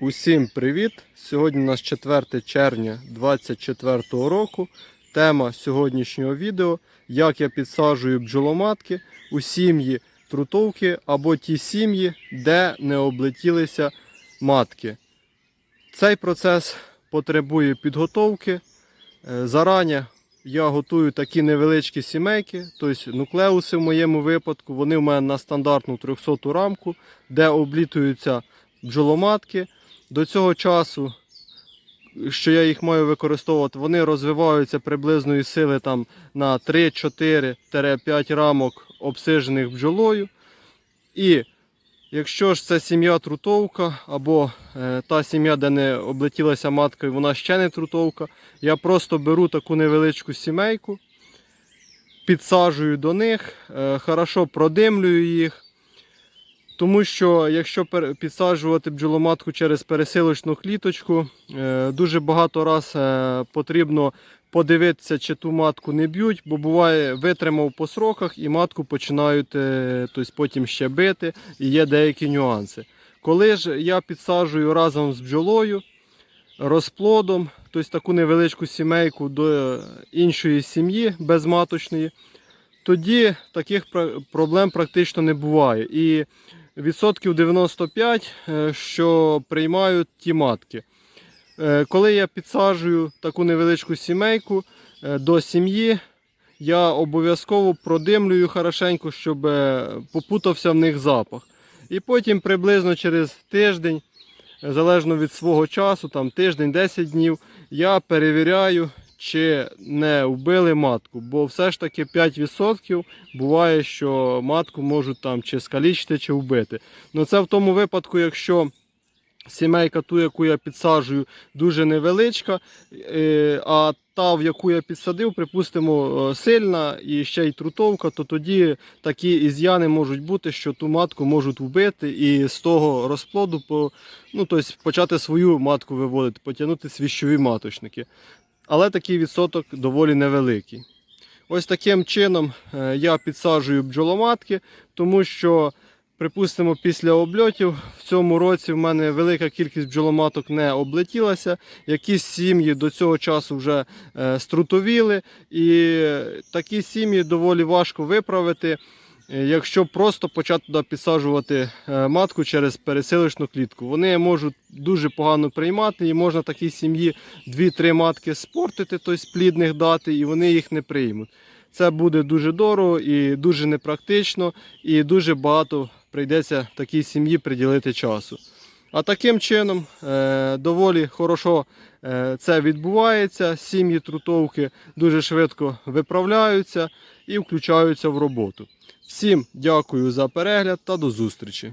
Усім привіт! Сьогодні у нас 4 червня 2024 року. Тема сьогоднішнього відео як я підсаджую бджоломатки у сім'ї трутовки або ті сім'ї, де не облетілися матки. Цей процес потребує підготовки. Е, Зарані я готую такі невеличкі сімейки, тобто нуклеуси в моєму випадку, вони в мене на стандартну 300 рамку, де облітуються бджоломатки. До цього часу, що я їх маю використовувати, вони розвиваються приблизної сили там на 3-4-5 рамок обсижених бджолою. І якщо ж це сім'я трутовка, або е, та сім'я, де не облетілася матка, і вона ще не трутовка, я просто беру таку невеличку сімейку, підсаджую до них, е, хорошо продимлюю їх. Тому що якщо підсаджувати бджоломатку через пересилочну кліточку, е, дуже багато раз потрібно подивитися, чи ту матку не б'ють, бо буває витримав по сроках і матку починають е, тобто потім ще бити, і є деякі нюанси. Коли ж я підсаджую разом з бджолою, розплодом, тобто таку невеличку сімейку до іншої сім'ї безматочної, тоді таких проблем практично не буває. І відсотків 95, е, що приймають ті матки. Е, Коли я підсаджую таку невеличку сімейку е, до сім'ї, я обов'язково продимлюю хорошенько, щоб е, попутався в них запах. І потім приблизно через тиждень, залежно від свого часу, там тиждень, 10 днів, я перевіряю, чи не вбили матку. Бо все ж таки 5% буває, що матку можуть там чи скалічити, чи вбити. Ну це в тому випадку, якщо сімейка, ту, яку я підсаджую, дуже невеличка, е, а та, в яку я підсадив, припустимо, е, сильна і ще й трутовка, то тоді такі із'яни можуть бути, що ту матку можуть вбити і з того розплоду по, ну, тобто почати свою матку виводити, потягнути свіщові маточники. Але такий відсоток доволі невеликий. Ось таким чином е, я підсаджую бджоломатки, тому що, припустимо, після обльотів в цьому році в мене велика кількість бджоломаток не облетілася. Якісь сім'ї до цього часу вже е, струтовіли, і такі сім'ї доволі важко виправити. е, Якщо просто почати туди підсаджувати е, матку через пересилочну клітку, вони можуть дуже погано приймати, і можна такій сім'ї 2-3 матки спортити, тобто плідних дати, і вони їх не приймуть. Це буде дуже дорого і дуже непрактично, і дуже багато прийдеться такій сім'ї приділити часу. А таким чином е, доволі хорошо е, це відбувається. Сім'ї трутовки дуже швидко виправляються і включаються в роботу. Всім дякую за перегляд та до зустрічі!